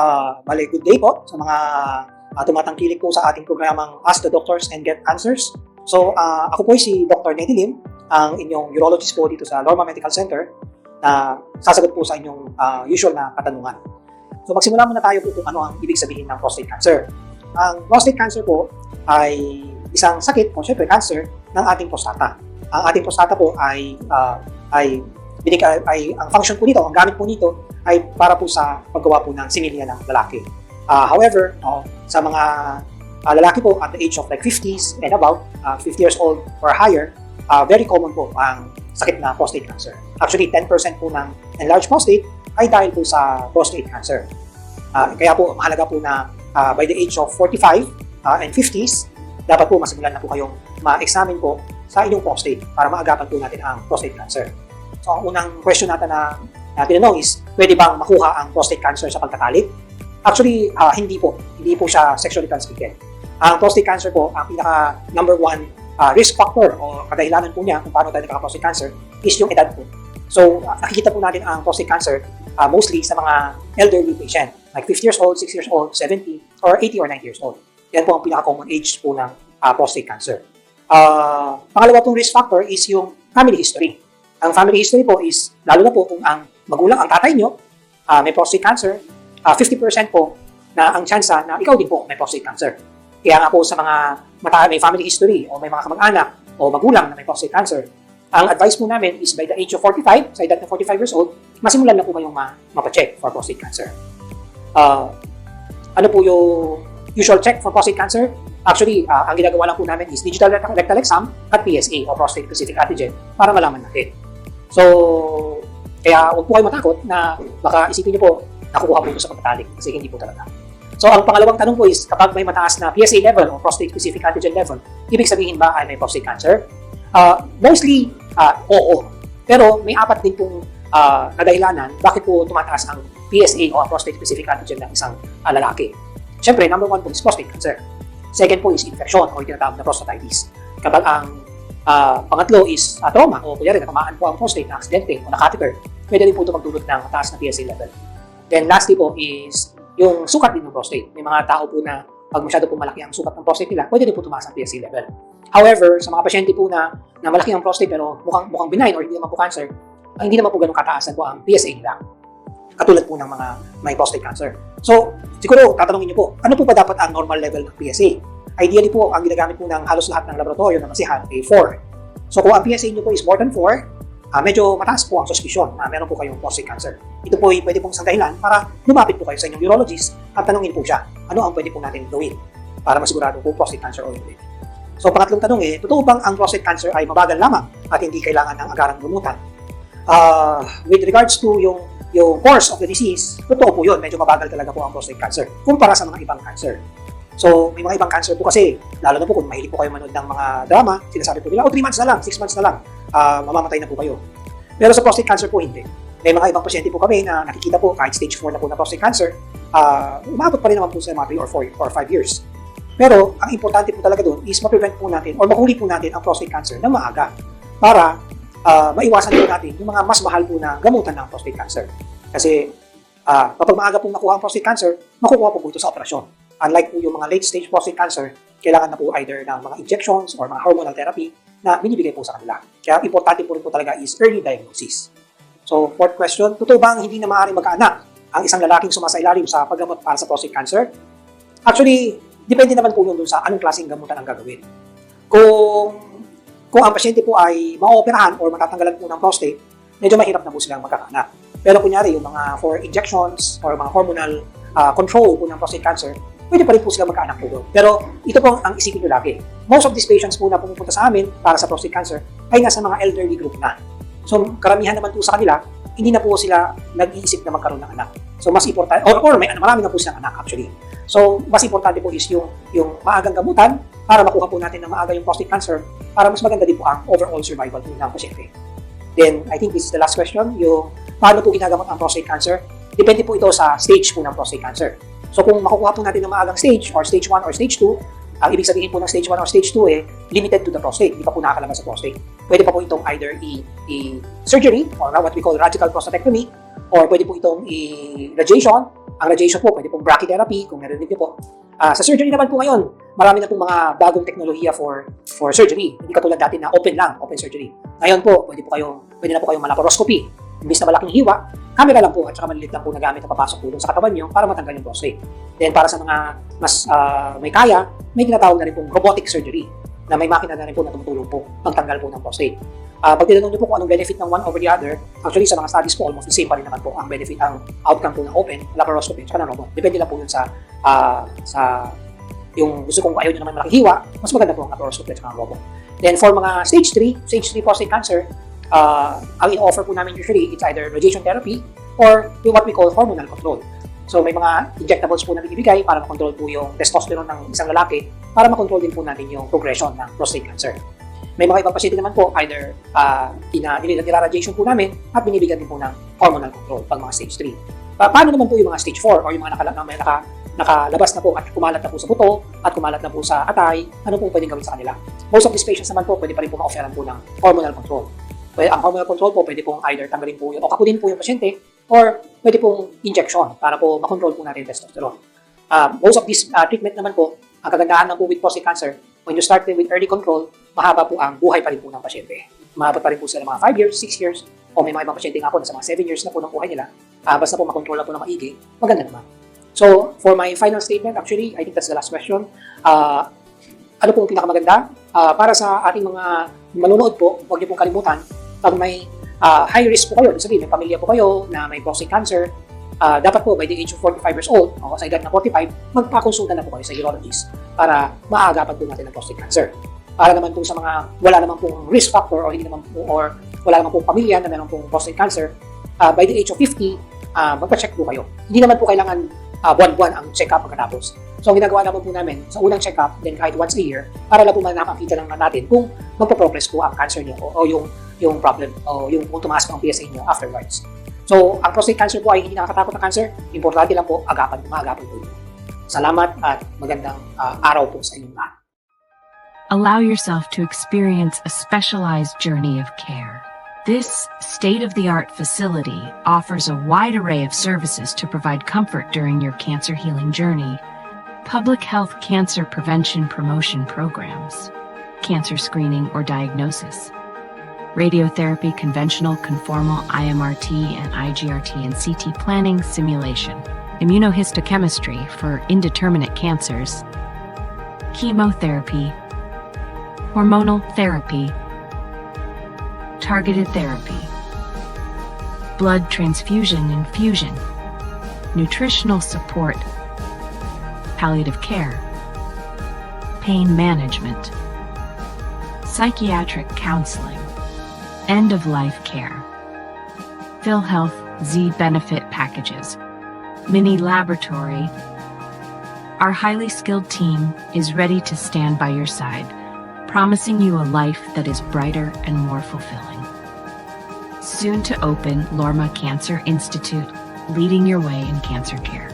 uh, bali, good day po sa mga uh, tumatangkilik po sa ating programang Ask the Doctors and Get Answers. So, uh, ako po si Dr. Nettie Lim, ang inyong urologist po dito sa Lorma Medical Center na sasagot po sa inyong uh, usual na katanungan. So, magsimula muna tayo po kung ano ang ibig sabihin ng prostate cancer. Ang prostate cancer po ay isang sakit o syempre cancer ng ating prostata. Ang ating prostata po ay uh, ay binig ay, ang function po nito, ang gamit po nito ay para po sa paggawa po ng similya ng lalaki. Uh, however, no, sa mga uh, lalaki po at the age of like 50s and above, uh, 50 years old or higher, uh, very common po ang sakit na prostate cancer. Actually, 10% po ng enlarged prostate ay dahil po sa prostate cancer. Uh, kaya po, mahalaga po na uh, by the age of 45 uh, and 50s, dapat po masimulan na po kayong ma-examine po sa inyong prostate para maagapan po natin ang prostate cancer. So, ang unang question natin na, na tinanong is, pwede bang makuha ang prostate cancer sa pagtatalik? Actually, ah, hindi po. Hindi po siya sexually transmitted. Ang prostate cancer po, ang pinaka number one ah, risk factor o kadahilanan po niya kung paano tayo nagkaka-prostate cancer is yung edad po. So, ah, nakikita po natin ang prostate cancer ah, mostly sa mga elderly patient, like 50 years old, 60 years old, 70, or 80 or 90 years old. Yan po ang pinaka-common age po ng ah, prostate cancer. Ah, pangalawa pong risk factor is yung family history. Ang family history po is, lalo na po kung ang magulang, ang tatay nyo, ah, may prostate cancer, ah, 50% po na ang tsansa na ikaw din po may prostate cancer. Kaya nga po sa mga mata, may family history o may mga kamag-anak o magulang na may prostate cancer, ang advice po namin is by the age of 45, sa edad na 45 years old, masimulan na po kayong ma mapacheck for prostate cancer. Ah, ano po yung usual check for prostate cancer? Actually, ah, ang ginagawa lang po namin is digital rectal exam at PSA o prostate specific antigen para malaman natin. So, kaya huwag po kayo matakot na baka isipin niyo po nakukuha po ito sa pagtatalik kasi hindi po talaga. So, ang pangalawang tanong po is kapag may mataas na PSA level o prostate specific antigen level, ibig sabihin ba ay may prostate cancer? Ah, mostly, ah, oo. Pero may apat din pong ah, kadahilanan bakit po tumataas ang PSA o ang prostate specific antigen ng isang ah, lalaki. Siyempre, number one po is prostate cancer. Second po is infection o tinatawag na prostatitis. Kapag ang ah, pangatlo is ah, trauma o kunyari natamaan po ang prostate na aksidente o na-catheter, pwede rin po ito magdulot ng mataas na PSA level. Then lastly po is yung sukat din ng prostate. May mga tao po na pag masyado po malaki ang sukat ng prostate nila, pwede din po tumaas ang PSA level. However, sa mga pasyente po na, na malaki ang prostate pero mukhang, mukhang benign or hindi naman po cancer, ah, hindi naman po ganun kataasan po ang PSA nila. Katulad po ng mga may prostate cancer. So, siguro tatanungin niyo po, ano po ba dapat ang normal level ng PSA? Ideally po, ang ginagamit po ng halos lahat ng laboratorio na masihan ay 4. So, kung ang PSA niyo po is more than 4, ah, medyo mataas po ang suspicion na meron po kayong prostate cancer. Ito po ay pwede pong isang dahilan para lumapit po kayo sa inyong urologist at tanungin po siya, ano ang pwede po natin gawin para masigurado kung prostate cancer o hindi. So, pangatlong tanong eh, totoo bang ang prostate cancer ay mabagal lamang at hindi kailangan ng agarang gumutan? Ah, with regards to yung yung course of the disease, totoo po yun, medyo mabagal talaga po ang prostate cancer kumpara sa mga ibang cancer. So, may mga ibang cancer po kasi, lalo na po kung mahilig po kayo manood ng mga drama, sinasabi po nila, oh, 3 months na lang, 6 months na lang, ah, mamamatay na po kayo. Pero sa prostate cancer po, hindi. May mga ibang pasyente po kami na nakikita po kahit stage 4 na po na prostate cancer, ah, umabot pa rin naman po sa mga 3 or 4 or 5 years. Pero, ang importante po talaga doon is ma-prevent po natin or mahuli po natin ang prostate cancer na maaga para ah, maiwasan po natin yung mga mas mahal po na gamutan ng prostate cancer. Kasi ah, kapag maaga po nakuha ang prostate cancer, makukuha po po ito sa operasyon. Unlike po yung mga late stage prostate cancer, kailangan na po either ng mga injections or mga hormonal therapy na binibigay po sa kanila. Kaya importante po rin po talaga is early diagnosis. So, fourth question, totoo bang hindi na maaaring magkaanak ang isang lalaking sumasailalim sa paggamot para sa prostate cancer? Actually, depende naman po yun dun sa anong klaseng gamutan ang gagawin. Kung kung ang pasyente po ay maoperahan or matatanggalan po ng prostate, medyo mahirap na po silang magkakaanak. Pero kunyari, yung mga for injections or mga hormonal ah, control po ng prostate cancer, pwede pa rin po silang magkaanak po. Pero ito po ang isipin nyo lagi. Most of these patients po na pumupunta sa amin para sa prostate cancer ay nasa mga elderly group na. So karamihan naman po sa kanila, hindi na po sila nag-iisip na magkaroon ng anak. So mas importante, or, or may, marami na po silang anak actually. So mas importante po is yung, yung maagang gamutan para makuha po natin na maaga yung prostate cancer para mas maganda din po ang overall survival po ng pasyente. Then, I think this is the last question, yung paano po ginagamot ang prostate cancer? Depende po ito sa stage po ng prostate cancer. So kung makukuha po natin ng maagang stage or stage 1 or stage 2, ang ibig sabihin po ng stage 1 or stage 2 eh, limited to the prostate. Hindi pa po nakakalabas sa prostate. Pwede pa po itong either i-surgery or what we call radical prostatectomy or pwede po itong i-radiation. Ang radiation po, pwede po brachytherapy, kung narinig niyo po. Ah, sa surgery naman po ngayon, marami na pong mga bagong teknolohiya for for surgery. Hindi katulad dati na open lang, open surgery. Ngayon po, pwede po kayong pwede na po kayong malaparoscopy. Imbis na malaking hiwa, camera lang po at saka malilit lang po na gamit na papasok po dun sa katawan nyo para matanggal yung prostate. Then para sa mga mas ah, may kaya, may tinatawag na rin pong robotic surgery na may makina na rin po na tumutulong po pagtanggal po ng prostate. Ah, pag tinanong niyo po kung anong benefit ng one over the other, actually sa mga studies po almost the same pa rin naman po ang benefit, ang outcome po ng open, laparoscopy, saka ng robot. Depende lang po yun sa ah, sa yung gusto kong ayaw nyo naman malaking hiwa, mas maganda po ang laparoscopy at saka ang robot. Then for mga stage 3, stage 3 prostate cancer, uh, ang in-offer po namin usually, it's either radiation therapy or yung what we call hormonal control. So may mga injectables po na binibigay para makontrol po yung testosterone ng isang lalaki para makontrol din po natin yung progression ng prostate cancer. May mga ibang pasyente naman po, either uh, nila-radiation po namin at binibigyan din po ng hormonal control pag mga stage 3. Pa- paano naman po yung mga stage 4 or yung mga nakala, na naka, nakalabas na po at kumalat na po sa buto at kumalat na po sa atay, ano po pwedeng gawin sa kanila? Most of these patients naman po, pwede pa rin po ma-offeran po ng hormonal control. Pwede, ang hormonal control po, pwede pong either tanggalin po yun o kakunin po yung pasyente or pwede pong injection para po makontrol po natin yung testosterone. Uh, most of this uh, treatment naman po, ang kagandahan ng po with prostate cancer, when you start with early control, mahaba po ang buhay pa rin po ng pasyente. Mahaba pa rin po sila mga 5 years, 6 years, o may mga ibang pasyente nga po na sa mga 7 years na po ng buhay nila, uh, basta po makontrol na po ng maigi, maganda naman. So, for my final statement, actually, I think that's the last question. Uh, ano pong pinakamaganda? Uh, para sa ating mga manonood po, huwag niyo pong kalimutan, pag may uh, high risk po kayo, sabihin, may pamilya po kayo na may prostate cancer, uh, dapat po by the age of 45 years old, o sa edad na 45, magpakonsulta na po kayo sa urologist para maagapan po natin ang prostate cancer. Para naman po sa mga wala naman pong risk factor or hindi naman po, or wala naman pong pamilya na meron pong prostate cancer, uh, by the age of 50, uh, magpa-check po kayo. Hindi naman po kailangan uh, buwan-buwan ang check-up pagkatapos. So, ang ginagawa naman po namin sa unang check-up, then kahit once a year, para lang po nakakita lang natin kung magpa-progress po ang cancer niyo o, o yung yung problem o yung tumaas po ang PSA niyo afterwards. So, ang prostate cancer po ay hindi nakakatakot na cancer. Importante lang po, agapan, maagapan po. Salamat at magandang uh, araw po sa inyong lahat. Allow yourself to experience a specialized journey of care. This state of the art facility offers a wide array of services to provide comfort during your cancer healing journey. Public health cancer prevention promotion programs, cancer screening or diagnosis, radiotherapy, conventional, conformal, IMRT and IGRT and CT planning simulation, immunohistochemistry for indeterminate cancers, chemotherapy, hormonal therapy, targeted therapy, blood transfusion infusion, nutritional support, palliative care, pain management, psychiatric counseling, end of life care, PhilHealth Z benefit packages, mini laboratory. Our highly skilled team is ready to stand by your side promising you a life that is brighter and more fulfilling. Soon to open Lorma Cancer Institute, leading your way in cancer care.